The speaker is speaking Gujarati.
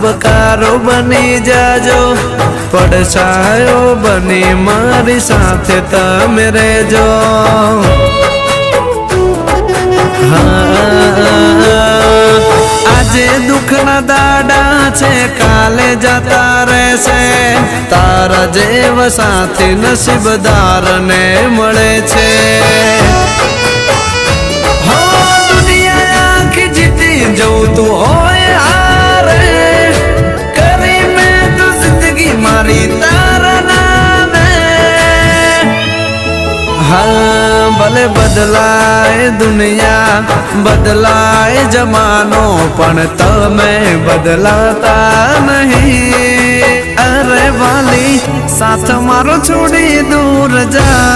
લાભકારો બની જાજો. પડછાયો બની મારી સાથે તમે રહેજો. આજે દુઃખના દાડા છે, કાલે જતા રહેશે. તારા જેવ સાથી નસીબદારને મળે છે. હા, ભલે બદલાય દુનિયા, બદલાય જમાનો, પણ તમે બદલાતા નહીં. અરે વાલી, સાથ મારો છોડી દૂર જા.